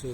So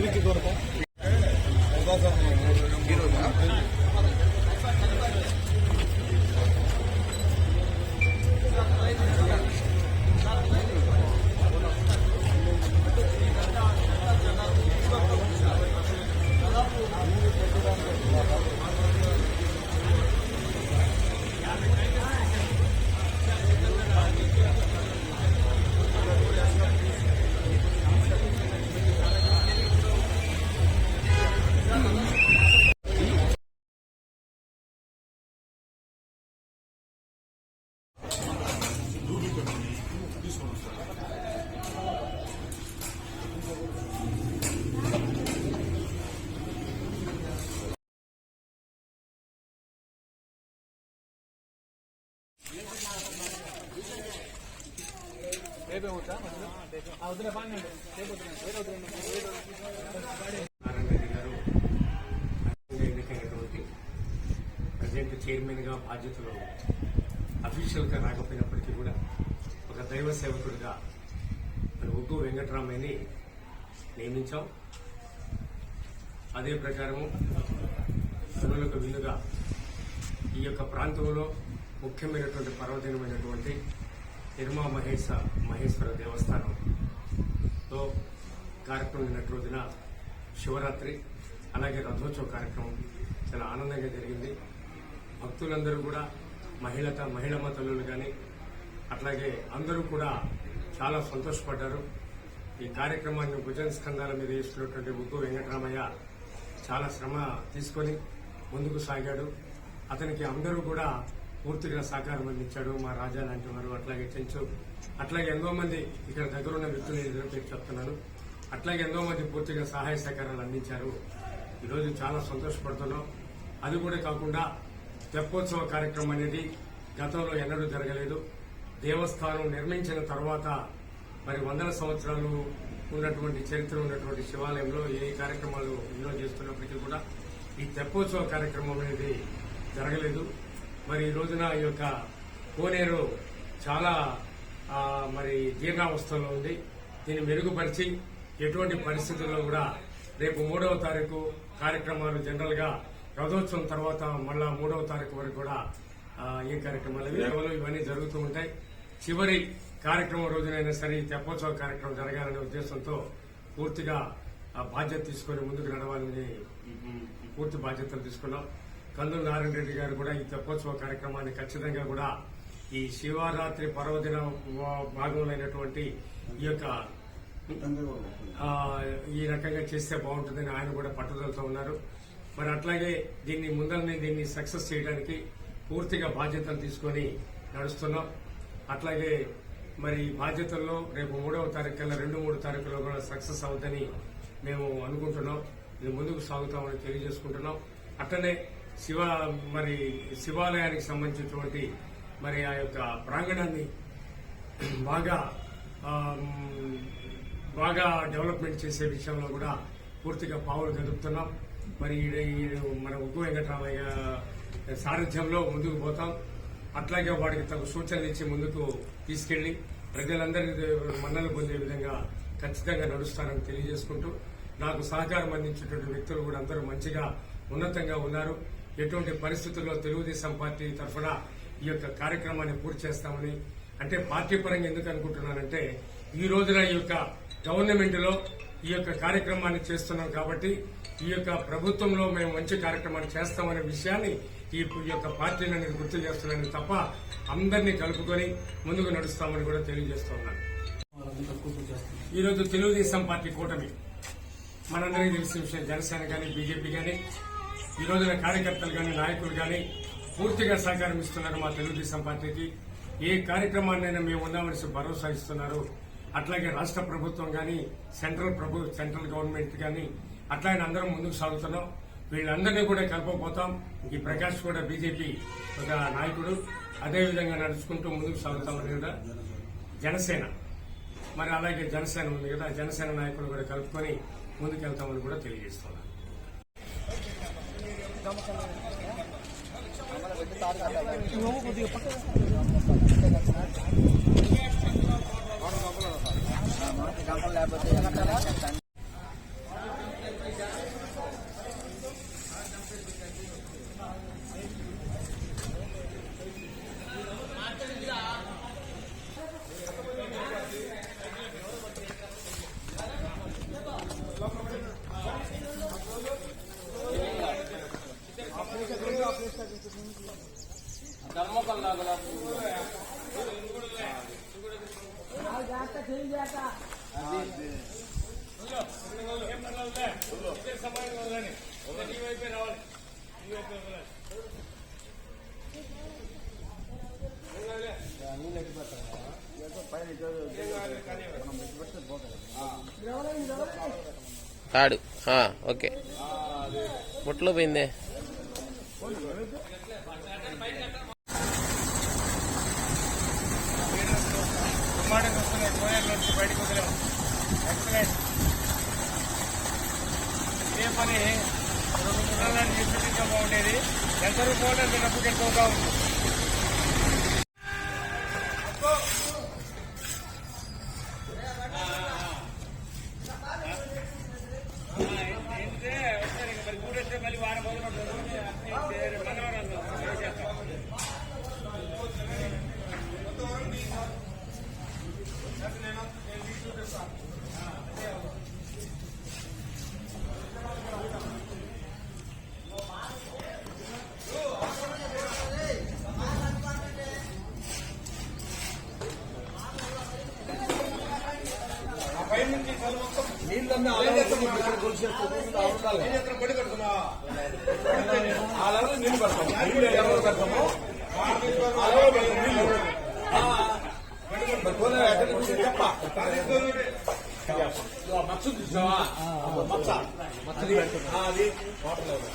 దేనికి దేనికి కొరత ప్రజెంట్ చైర్మన్గా బాధ్యతలు అఫీషియల్గా రాకపోయినప్పటికీ కూడా ఒక దైవ సేవకుడిగా మరి ఉగ్గు వెంకటరామయ్యని నియమించాం. అదే ప్రకారము కనులకు విల్లుగా ఈ యొక్క ప్రాంతంలో ముఖ్యమైనటువంటి పర్వదినమైనటువంటి తిరుమల మహేశ మహేశ్వర దేవస్థానంలో కార్యక్రమం నిన్నటి రోజున శివరాత్రి అలాగే రథోత్సవ కార్యక్రమం చాలా ఆనందంగా జరిగింది. భక్తులందరూ కూడా మహిళత మహిళమ్మ తల్లులు కానీ అట్లాగే అందరూ కూడా చాలా సంతోషపడ్డారు. ఈ కార్యక్రమాన్ని భుజన స్కంధాల మీద వేసుకున్నటువంటి ఉగ్గు వెంకటరామయ్య చాలా శ్రమ తీసుకొని ముందుకు సాగాడు. అతనికి అందరూ కూడా పూర్తిగా సహకారం అందించాడు. మా రాజా లాంటి వారు అట్లాగే చెంచు. అట్లాగే ఎంతో మంది ఇక్కడ దగ్గరున్న వ్యక్తులు ఎదురు పేరు చెప్తున్నాను. అట్లాగే ఎంతో మంది పూర్తిగా సహాయ సహకారాలు అందించారు. ఈరోజు చాలా సంతోషపడుతున్నాం. అది కూడా కాకుండా తెప్పోత్సవ కార్యక్రమం అనేది గతంలో ఎన్నడూ జరగలేదు. దేవస్థానం నిర్మించిన తర్వాత మరి వందల సంవత్సరాలు ఉన్నటువంటి చరిత్ర ఉన్నటువంటి శివాలయంలో ఏ కార్యక్రమాలు ఎన్నో చేస్తున్నప్పటికీ కూడా ఈ తెప్పోత్సవ కార్యక్రమం అనేది జరగలేదు. మరి ఈ రోజున ఈ యొక్క కోనేరు చాలా మరి జీర్ణావస్థలో ఉంది. దీన్ని మెరుగుపరిచి ఎటువంటి పరిస్థితుల్లో కూడా రేపు మూడవ తారీఖు కార్యక్రమాలు జనరల్గా రథోత్సవం తర్వాత మళ్ళా మూడవ తారీఖు వరకు కూడా ఈ కార్యక్రమాలు ఇవి కేవలం ఇవన్నీ జరుగుతూ ఉంటాయి. చివరి కార్యక్రమం రోజునైనా సరే తెప్పోత్సవ కార్యక్రమం జరగాలనే ఉద్దేశంతో పూర్తిగా ఆ బాధ్యత తీసుకొని ముందుకు నడవాలని పూర్తి బాధ్యతలు తీసుకున్నాం. కందులు నారాయణ రెడ్డి గారు కూడా ఈ తెప్పోత్సవ కార్యక్రమాన్ని ఖచ్చితంగా కూడా ఈ శివరాత్రి పర్వదిన వా- భాగంలో ఈ యొక్క ఈ రకంగా చేస్తే బాగుంటుందని ఆయన కూడా పట్టుదలతో ఉన్నారు. మరి అట్లాగే దీన్ని ముందరనే దీన్ని సక్సెస్ చేయడానికి పూర్తిగా బాధ్యతలు తీసుకొని నడుస్తున్నాం. అట్లాగే మరి ఈ బాధ్యతల్లో రేపు మూడవ తారీఖు కల్లా రెండు మూడు తారీఖులో కూడా సక్సెస్ అవుతుందని మేము అనుకుంటున్నాం. ఇది ముందుకు సాగుతామని తెలియజేసుకుంటున్నాం. అట్లనే శివ మరి శివాలయానికి సంబంధించినటువంటి మరి ఆ యొక్క ప్రాంగణాన్ని బాగా బాగా డెవలప్మెంట్ చేసే విషయంలో కూడా పూర్తిగా పావులు కదుపుతున్నాం. మరి ఈడ- మన ఉగ్గు వెంకటరామయ్య సారథ్యంలో ముందుకు పోతాం. అట్లాగే వాడికి తగు సూచనలు ఇచ్చి ముందుకు తీసుకెళ్ళి ప్రజలందరి మన్నలు పొందే విధంగా ఖచ్చితంగా నడుస్తారని తెలియజేసుకుంటూ నాకు సహకారం అందించినటువంటి వ్యక్తులు కూడా అందరూ మంచిగా ఉన్నతంగా ఉన్నారు. ఎటువంటి పరిస్థితుల్లో తెలుగుదేశం పార్టీ తరఫున ఈ యొక్క కార్యక్రమాన్ని పూర్తి చేస్తామని అంటే పార్టీ పరంగా ఎందుకు అనుకుంటున్నానంటే ఈ రోజున ఈ యొక్క గవర్నమెంట్లో ఈ యొక్క కార్యక్రమాన్ని చేస్తున్నాం కాబట్టి ఈ యొక్క ప్రభుత్వంలో మేము మంచి కార్యక్రమాన్ని చేస్తామనే విషయాన్ని ఈ యొక్క పార్టీని నేను గుర్తు చేస్తున్నాను తప్ప అందరినీ కలుపుకొని ముందుకు నడుస్తామని కూడా తెలియజేస్తున్నాను ఈరోజు తెలుగుదేశం పార్టీ కూటమి మనందరికీ తెలిసిన విషయం జనసేన కానీ బీజేపీ కానీ ఈ రోజున కార్యకర్తలు కానీ నాయకులు కానీ పూర్తిగా సహకారం ఇస్తున్నారు మా తెలుగుదేశం పార్టీకి. ఏ కార్యక్రమాన్నైనా మేము ఉన్నామని భరోసా ఇస్తున్నారు. అట్లాగే రాష్ట్ర ప్రభుత్వం కానీ సెంట్రల్ ప్రభు సెంట్రల్ గవర్నమెంట్ కానీ అట్లాగే అందరం ముందుకు సాగుతున్నాం. వీళ్ళందరినీ కూడా కలపబోతాం. ఈ ప్రకాష్ కూడా బీజేపీ ఒక నాయకుడు. అదేవిధంగా నడుచుకుంటూ ముందుకు సాగుతామని కూడా జనసేన. మరి అలాగే జనసేన ఉంది కదా జనసేన నాయకులు కూడా కలుపుకొని ముందుకెళ్తామని కూడా తెలియజేస్తున్నారు తెలియజేస్తున్నాను తాడు. ఓకే. ముట్లో పోయిందే. బ్రహ్మాండంగా వస్తున్నాయి కోయల నుంచి బయటకు వదిలేము ఎక్సలెంట్. ఇదే పని? రెండు మూడు నెలలు చేసి బాగుండేది ఎంత రూపాయలు డబ్బుకి ఎక్కువగా ఉంది? మచ్చ చూసావా మచ్చ అది ఆ, అది వాటర్ లెవెల్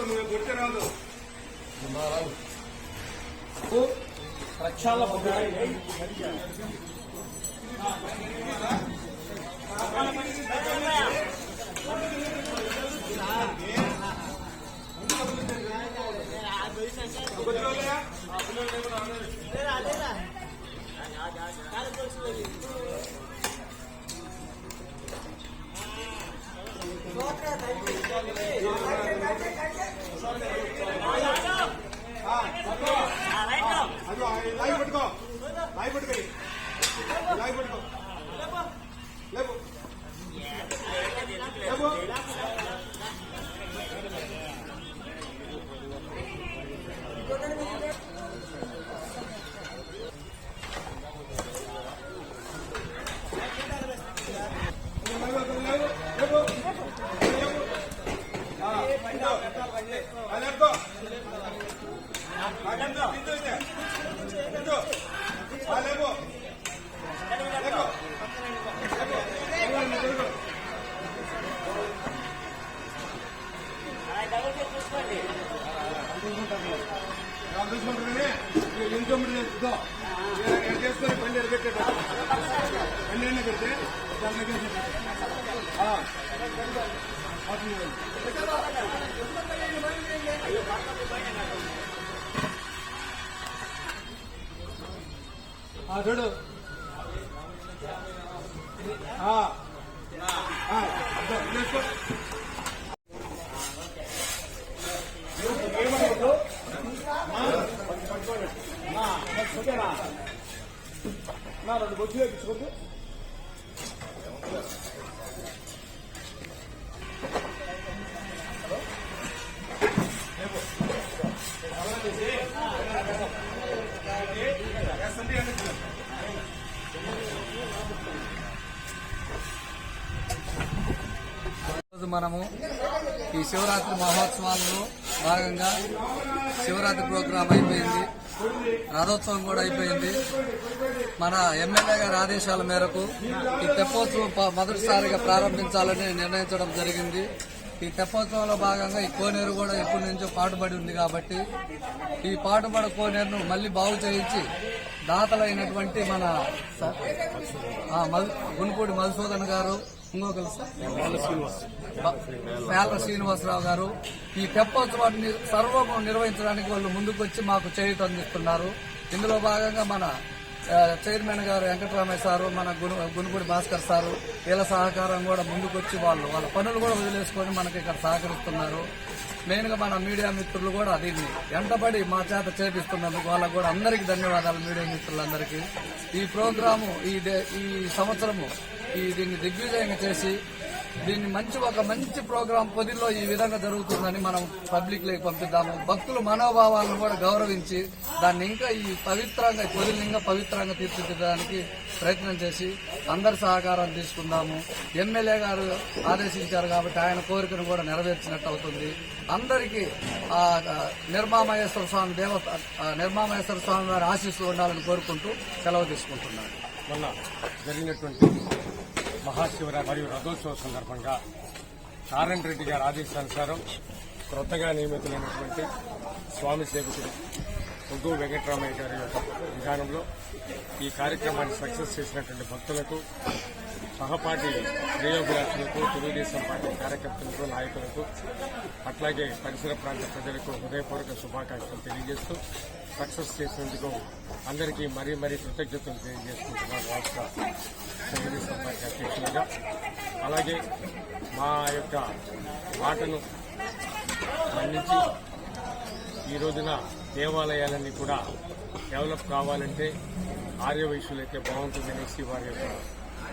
నువ్వు కొడితే రాదు ప్రక్షాళన పద్ధతి అదిగో చేసుకొని బండి ఎరగట్టేట బండి ఎన్న పెడితే చూడు అర్థం, చేసుకో. ఏమనుకోవద్దు. మా, పట్టుకోండి. మా, ఓకేనా? నా రెండు బొచ్చు ఎక్కించుకోద్దు మనము ఈ శివరాత్రి మహోత్సవాలలో భాగంగా శివరాత్రి ప్రోగ్రాం అయిపోయింది రథోత్సవం కూడా అయిపోయింది. మన ఎమ్మెల్యే గారి ఆదేశాల మేరకు ఈ తెప్పోత్సవం మొదటిసారిగా ప్రారంభించాలని నిర్ణయించడం జరిగింది. ఈ తెప్పోత్సవంలో భాగంగా ఈ కోనేరు కూడా ఎప్పటి నుంచో పాటుపడి ఉంది కాబట్టి ఈ పాటుపడ కోనేరును మళ్ళీ బాగు చేయించి దాతలైనటువంటి మన గునుపూడి మధుసూదన్ గారు ఇంకొకరు సార్? శ్రీనివాసరావు గారు ఈ తెప్పోత్సవాన్ని సర్వము నిర్వహించడానికి వాళ్ళు ముందుకొచ్చి మాకు చేయూత అందిస్తున్నారు ఇందులో భాగంగా మన చైర్మన్ గారు వెంకటరామయ్య సారు మన గును గునుగుడి భాస్కర్ సారు వీళ్ళ సహకారం కూడా ముందుకొచ్చి వాళ్ళు వాళ్ళ పనులు కూడా వదిలేసుకొని మనకి ఇక్కడ సహకరిస్తున్నారు. మెయిన్గా మన మీడియా మిత్రులు కూడా దీన్ని వెంటబడి మా చేత చేపిస్తున్నందుకు వాళ్ళకు కూడా అందరికీ ధన్యవాదాలు మీడియా మిత్రులందరికీ. ఈ ప్రోగ్రాము ఈ ఈ సంవత్సరము ఈ దీన్ని దిగ్విజయంగా చేసి దీన్ని మంచి ఒక మంచి ప్రోగ్రాం పొదిలో ఈ విధంగా జరుగుతుందని మనం పబ్లిక్లోకి పంపిద్దాము. భక్తుల మనోభావాలను కూడా గౌరవించి దాన్ని ఇంకా ఈ పవిత్రంగా ఈ పొదిని ఇంకా పవిత్రంగా తీర్చిదిద్దడానికి ప్రయత్నం చేసి అందరి సహకారం తీసుకుందాము. ఎమ్మెల్యే గారు ఆదేశించారు కాబట్టి ఆయన కోరికను కూడా నెరవేర్చినట్టు అవుతుంది. అందరికీ ఆ నిర్మామహేశ్వర స్వామి దేవత నిర్మామహేశ్వర స్వామి వారి ఆశీస్సులు ఉండాలని కోరుకుంటూ సెలవు తీసుకుంటున్నాను. మొన్న జరిగినటువంటి మహాశివరాత్రి మరియు రథోత్సవ సందర్భంగా నారాయణ రెడ్డి గారి ఆదేశానుసారం క్రొత్తగా నియమితులైనటువంటి స్వామి సేవకుడు ఉగ్గు వెంకటరామయ్య గారి యొక్క విధానంలో ఈ కార్యక్రమాన్ని సక్సెస్ చేసినటువంటి భక్తులకు సహపాఠి శ్రేయోభిలాషులకు తెలుగుదేశం పార్టీ కార్యకర్తలకు నాయకులకు అట్లాగే పరిసర ప్రాంత ప్రజలకు హృదయపూర్వక శుభాకాంక్షలు తెలియజేస్తూ సక్సెస్ చేసినందుకు అందరికీ మరీ మరీ కృతజ్ఞతలు తెలియజేసుకుంటున్నాను రాష్ట్ర తెలుగుదేశం పార్టీ అధ్యక్షులుగా. అలాగే మా యొక్క మాటను మన్నించి ఈ రోజున దేవాలయాలన్నీ కూడా డెవలప్ కావాలంటే ఆర్యవైశ్యులైతే బాగుంటుందనేసి వారి యొక్క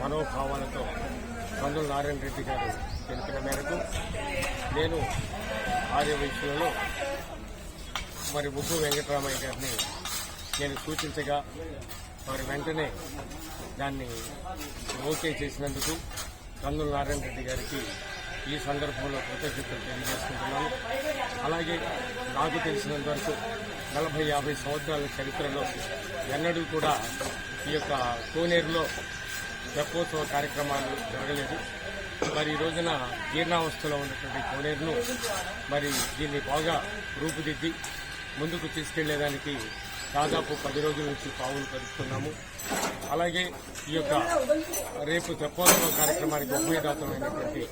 మనోభావాలతో పందుల నారాయణ రెడ్డి గారు తెలిపిన మేరకు నేను ఆర్యవైశ్యులలో మరి ముగ్గు వెంకటరామయ్య గారిని నేను సూచించగా వారు వెంటనే దాన్ని ఓకే చేసినందుకు కందుల నారాయణ రెడ్డి గారికి ఈ సందర్భంలో కృతజ్ఞతలు తెలియజేసుకుంటున్నాను. అలాగే నాకు తెలిసినంత వరకు నలభై యాభై సంవత్సరాల చరిత్రలో ఎన్నడూ కూడా ఈ యొక్క కోనేరులో తెప్పోత్సవ కార్యక్రమాలు జరగలేదు. మరి ఈ రోజున జీర్ణావస్థలో ఉన్నటువంటి కోనేరును మరి దీన్ని బాగా రూపుదిద్ది ముందుకు తీసుకెళ్ళేదానికి దాదాపు పది రోజుల నుంచి పావులు కలుపుతున్నాము అలాగే ఈ యొక్క రేపు తెప్పోత్సవ కార్యక్రమానికి ఉభయదాతమైనటువంటి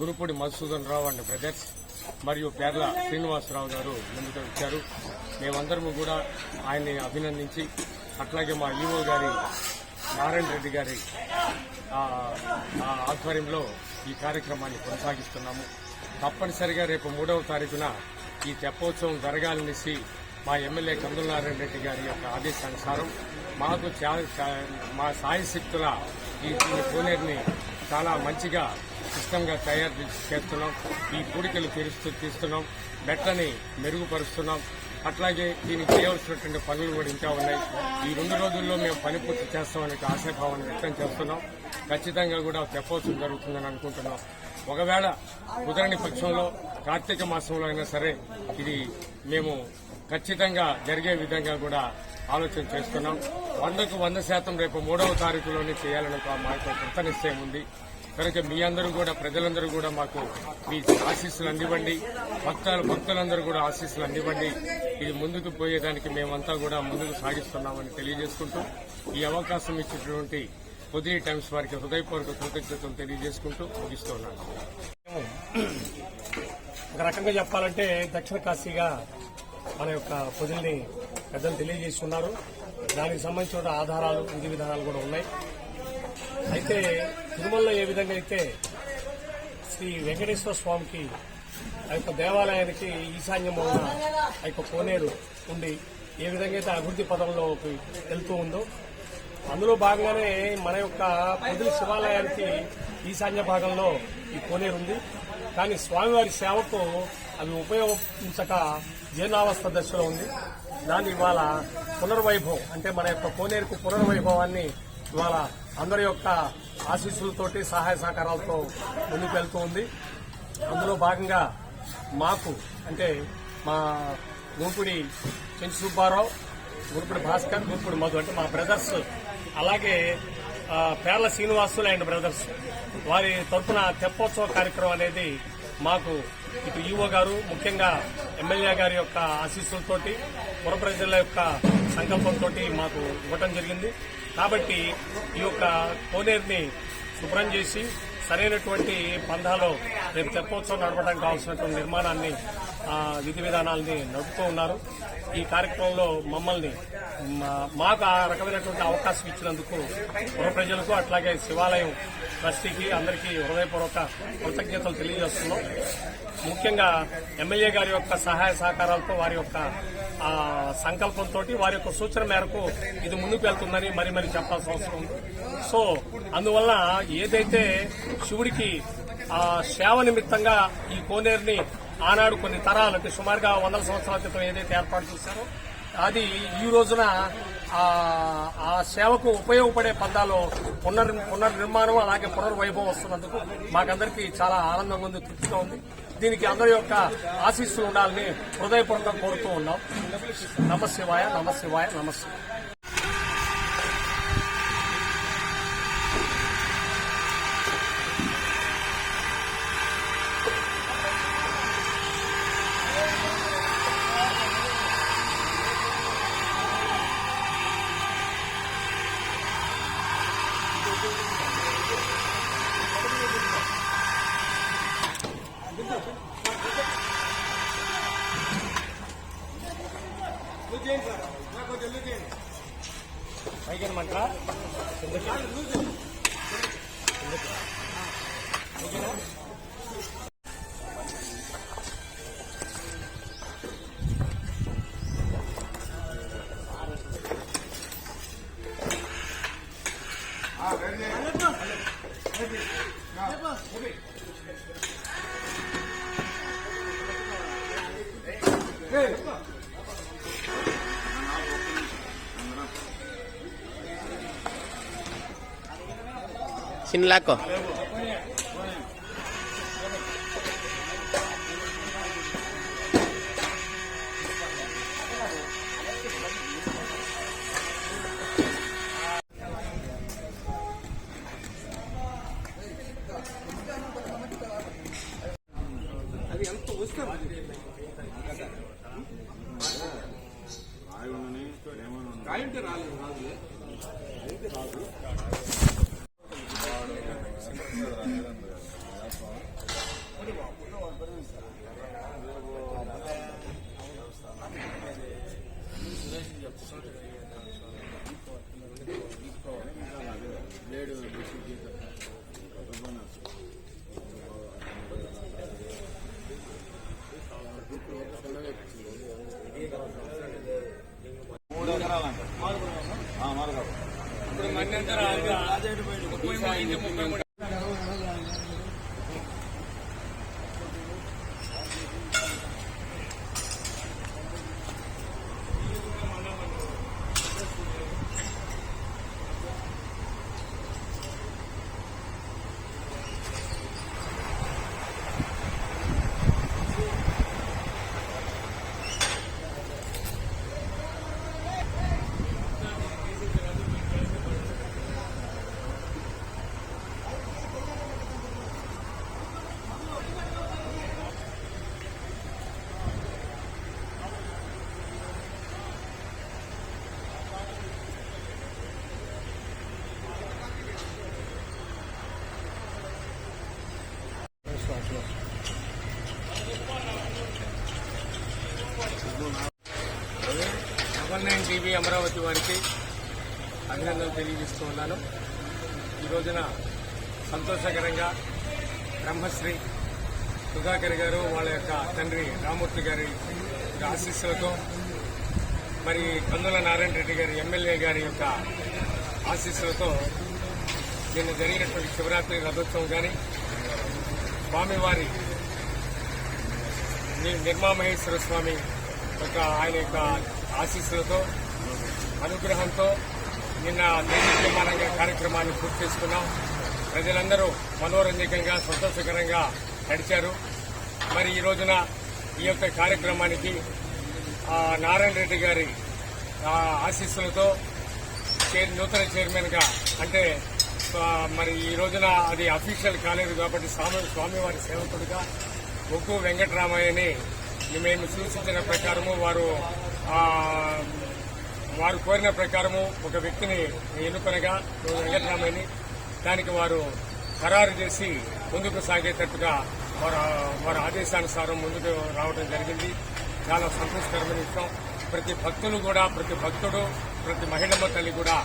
గురుపూడి మధుసూదన్ రావు అండ్ బ్రదర్స్ మరియు పేర్ల శ్రీనివాసరావు గారు ముందుకు వచ్చారు. మేమందరము కూడా ఆయన్ని అభినందించి అట్లాగే మా ఈవో గారి నారాయణ రెడ్డి గారి ఆ ఆధ్వర్యంలో ఈ కార్యక్రమాన్ని కొనసాగిస్తున్నాము. తప్పనిసరిగా రేపు మూడవ తారీఖున ఈ తెప్పోత్సవం జరగాలనేసి మా ఎమ్మెల్యే కందుల నారాయణ రెడ్డి గారి యొక్క ఆదేశానుసారం మాకు మా సాయశక్తుల ఈ పూనేర్ని చాలా మంచిగా సిస్టంగా తయారు చేస్తున్నాం. ఈ పూడికలు తీరుస్తూ తీస్తున్నాం. మెట్లని మెరుగుపరుస్తున్నాం. అట్లాగే దీనికి చేయవలసినటువంటి పనులు కూడా ఇంకా ఉన్నాయి. ఈ రెండు రోజుల్లో మేము పని పూర్తి చేస్తామనే ఆశాభావాన్ని వ్యక్తం చేస్తున్నాం. ఖచ్చితంగా కూడా తెప్పోత్సవం జరుగుతుందని అనుకుంటున్నాం. ఒకవేళ కుదరని పక్షంలో కార్తీక మాసంలో అయినా సరే ఇది మేము ఖచ్చితంగా జరిగే విధంగా కూడా ఆలోచన చేస్తున్నాం. వందకు వంద శాతం రేపు మూడవ తారీఖులోనే చేయాలని ఒక మాకు కృత నిశ్చయం ఉంది. కనుక మీ అందరూ కూడా ప్రజలందరూ కూడా మాకు మీ ఆశీస్సులు అందివ్వండి. భక్తులు భక్తులందరూ కూడా ఆశీస్సులు అందివ్వండి. ఇది ముందుకు పోయేదానికి మేమంతా కూడా ముందుకు సాగిస్తున్నామని తెలియజేసుకుంటూ ఈ అవకాశం ఇచ్చినటువంటి పొదిలి టైమ్స్ వారికి హృదయపూర్వక కృతజ్ఞతలు తెలియజేసుకుంటూ ముగిస్తున్నాను ఒక రకంగా చెప్పాలంటే దక్షిణ కాశీగా మన యొక్క పొదుల్ని పెద్దలు తెలియజేస్తున్నారు. దానికి సంబంధించిన ఆధారాలు విధి విధానాలు కూడా ఉన్నాయి. అయితే తిరుమలలో ఏ విధంగా అయితే శ్రీ వెంకటేశ్వర స్వామికి ఆ యొక్క దేవాలయానికి ఈశాన్యము ఆ యొక్క కోనేరు ఉండి ఏ విధంగా అయితే అభివృద్ధి పదంలోకి వెళ్తూ ఉందో అందులో భాగంగానే మన యొక్క పొదిలి శివాలయానికి ఈశాన్య భాగంలో ఈ కోనేరు ఉంది. కానీ స్వామివారి సేవకు అవి ఉపయోగించక జీర్ణావస్థ దశలో ఉంది. దాన్ని ఇవాళ పునర్వైభవం అంటే మన యొక్క కోనేరుకు పునర్వైభవాన్ని ఇవాళ అందరి యొక్క ఆశీస్సులతోటి సహాయ సహకారాలతో ముందుకు వెళ్తూ ఉంది. అందులో భాగంగా మాకు అంటే మా గుంపుడి చెంచు సుబ్బారావు గురుపుడు భాస్కర్ గురుపుడు మధు అంటే మా బ్రదర్స్. అలాగే పేర్ల శ్రీనివాసులు అండ్ బ్రదర్స్. వారి తరఫున తెప్పోత్సవ కార్యక్రమం అనేది మాకు ఇటు ఈవో గారు ముఖ్యంగా ఎమ్మెల్యే గారి యొక్క ఆశీస్సులతోటి పుర ప్రజల యొక్క సంకల్పంతో మాకు ఇవ్వటం జరిగింది. కాబట్టి ఈ యొక్క కోనేరుని శుభ్రం చేసి సరైనటువంటి పంధాలో రేపు తెప్పోత్సవం నడపడానికి కావాల్సినటువంటి నిర్మాణాన్ని విధి విధానాలని నడుపుతూ ఉన్నారు. ఈ కార్యక్రమంలో మమ్మల్ని మా- మాకు ఆ రకమైనటువంటి అవకాశం ఇచ్చినందుకు పుర ప్రజలకు అట్లాగే శివాలయం ట్రస్టీకి అందరికీ హృదయపూర్వక కృతజ్ఞతలు తెలియజేస్తున్నాం. ముఖ్యంగా ఎమ్మెల్యే గారి యొక్క సహాయ సహకారాలతో వారి యొక్క సంకల్పంతో వారి యొక్క సూచన మేరకు ఇది ముందుకు వెళ్తుందని మరి మరి చెప్పాల్సిన అవసరం ఉంది. సో అందువల్ల ఏదైతే శివుడికి ఆ సేవ నిమిత్తంగా ఈ కోనేరుని ఆనాడు కొన్ని తరాలు అంటే సుమారుగా వందల సంవత్సరాల క్రితం ఏదైతే ఏర్పాటు చేశారో అది ఈ రోజున ఆ సేవకు ఉపయోగపడే పదాలు పునర్ పునర్నిర్మాణం అలాగే పునర్వైభవం వస్తున్నందుకు మాకందరికీ చాలా ఆనందంగా ఉంది తృప్తిగా ఉంది. దీనికి అందరి యొక్క ఆశీస్సులు ఉండాలని హృదయపూర్వకంగా కోరుతూ ఉన్నాం. నమశివాయ నమశివాయ నమ చిన్నలాకో అది ఎంత వస్తే పాయింట్ రాలేదు రాదులే అయితే రాదు మూడు ఎకరాలంట ఆ, మార్గాపు. ఇప్పుడు మంది అంతా రాజుగా ముప్పై మూడు ఇంటి ముప్పై మూడు డబల్ నైన్ టీవీ అమరావతి వారికి అభినందనలు తెలియజేస్తూ ఉన్నాను. ఈ రోజున సంతోషకరంగా బ్రహ్మశ్రీ సుధాకర్ గారు వాళ్ళ యొక్క తండ్రి రామూర్తి గారి ఆశీస్సులతో మరి కందుల నారాయణ రెడ్డి గారి ఎమ్మెల్యే గారి యొక్క ఆశీస్సులతో నిన్న జరిగినటువంటి శివరాత్రి రథోత్సవం కానీ స్వామివారి నిర్మామహేశ్వర స్వామి యొక్క ఆయన యొక్క ఆశీస్సులతో అనుగ్రహంతో నిన్న నిర్మాణంగా కార్యక్రమాన్ని పూర్తి చేసుకున్నాం. ప్రజలందరూ మనోరంజకంగా సంతోషకరంగా నడిచారు. మరి ఈ రోజున ఈ యొక్క కార్యక్రమానికి నారాయణ రెడ్డి గారి ఆశీస్సులతో నూతన చైర్మన్గా అంటే మరి ఈ రోజున అది అఫీషియల్ కాలేదు కాబట్టి స్వామి స్వామివారి సేవకుడిగా ఒక్కు వెంకటరామయ్యని మేము సూచించిన ప్రకారము వారు వారు కోరిన ప్రకారము ఒక వ్యక్తిని ఎన్నుకొనగా వెంకటరామయ్యని దానికి వారు ఖరారు చేసి ముందుకు సాగేటట్టుగా వారు వారి ఆదేశానుసారం ముందుకు రావడం జరిగింది. చాలా సంతోషకరమైన విషయం. ప్రతి భక్తులు కూడా ప్రతి భక్తుడు ప్రతి మహిళమ్మ తల్లి కూడా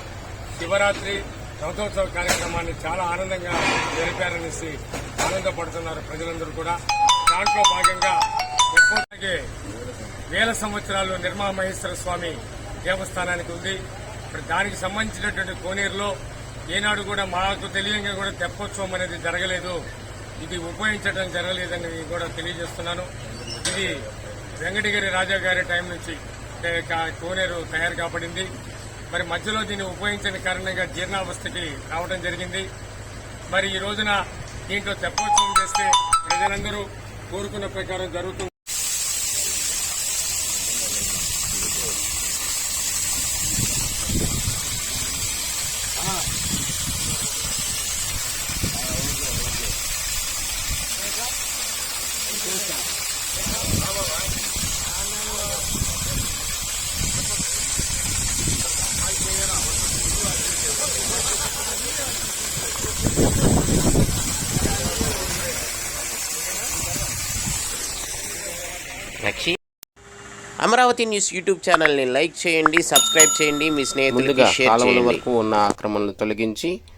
శివరాత్రి రథోత్సవ కార్యక్రమాన్ని చాలా ఆనందంగా జరిపారనేసి ఆనందపడుతున్నారు ప్రజలందరూ కూడా. దాంట్లో భాగంగా ఎప్పటికే వేల సంవత్సరాలు నిర్మామహేశ్వర స్వామి దేవస్థానానికి ఉంది. మరి దానికి సంబంధించినటువంటి కోనేరులో ఏనాడు కూడా మాకు తెలియంగా కూడా తెప్పోత్సవం అనేది జరగలేదు. ఇది ఉపయోగించడం జరగలేదని కూడా తెలియజేస్తున్నాను. ఇది వెంకటగిరి రాజా గారి టైం నుంచి కోనేరు తయారు కాబడింది. మరి మధ్యలో దీన్ని ఉపయోగించిన కారణంగా జీర్ణావస్థకి రావడం జరిగింది. మరి ఈ రోజున దీంట్లో తెప్పోత్సవం చేస్తే ప్రజలందరూ కోరుకున్న ప్రకారం జరుగుతుంది. అమరావతి న్యూస్ యూట్యూబ్ ఛానల్ని లైక్ చేయండి సబ్స్క్రైబ్ చేయండి మీ స్నేహితులకి షేర్ చేయండి. వరకు ఉన్న ఆక్రమణలు తొలగించి